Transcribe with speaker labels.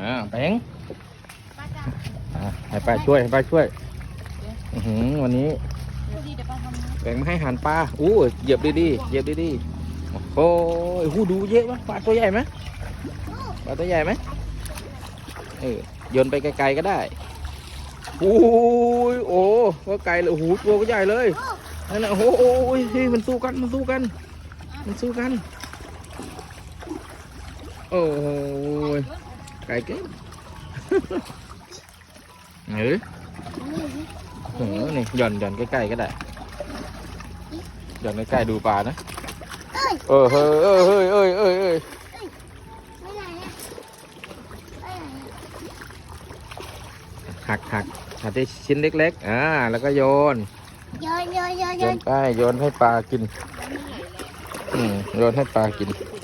Speaker 1: อ่าแบงค์
Speaker 2: ป้าจ้า
Speaker 1: อ่าให้ป้าช่วยให้ป้าช่วยอือหือวันนี้
Speaker 2: ดูดีเดี๋ยวป้าทำนะ
Speaker 1: แบ่งมาให้อาหารปลาอู้เหยียบดีๆเหยียบดีๆโอ้โหหูดูเยอะมั้ยปลาตัวใหญ่ไหมปลาตัวใหญ่ไหมเออโยนไปไกลๆก็ได้โอ้ยโอ้ก็ไกลเลยโอ้โหตัวก็ใหญ่เลยนั่นน่ะโอ้โหโอ้ยเฮ้ยมันสู้กันมันสู้กัน มันสู้กัน โอ้โห ไกลเกินเออเออนี่หย่อนหย่อนใกล้ๆก็ได้หย่อนใกล้ๆดูปลานะเออเฮ้ยเอ้ยเฮ้ยเอ้ยเอ้ยเอ้ย
Speaker 3: ไม่ไหนอะไม่ไหน
Speaker 1: หักหักหักที่ชิ้นเล็กๆอ่าแล้วก็โยน
Speaker 3: โยนโยนโยน
Speaker 1: โย
Speaker 3: โย
Speaker 1: น
Speaker 3: น
Speaker 1: ไปโยนให้ปลากินอืมโยนให้ปลากิน
Speaker 3: โ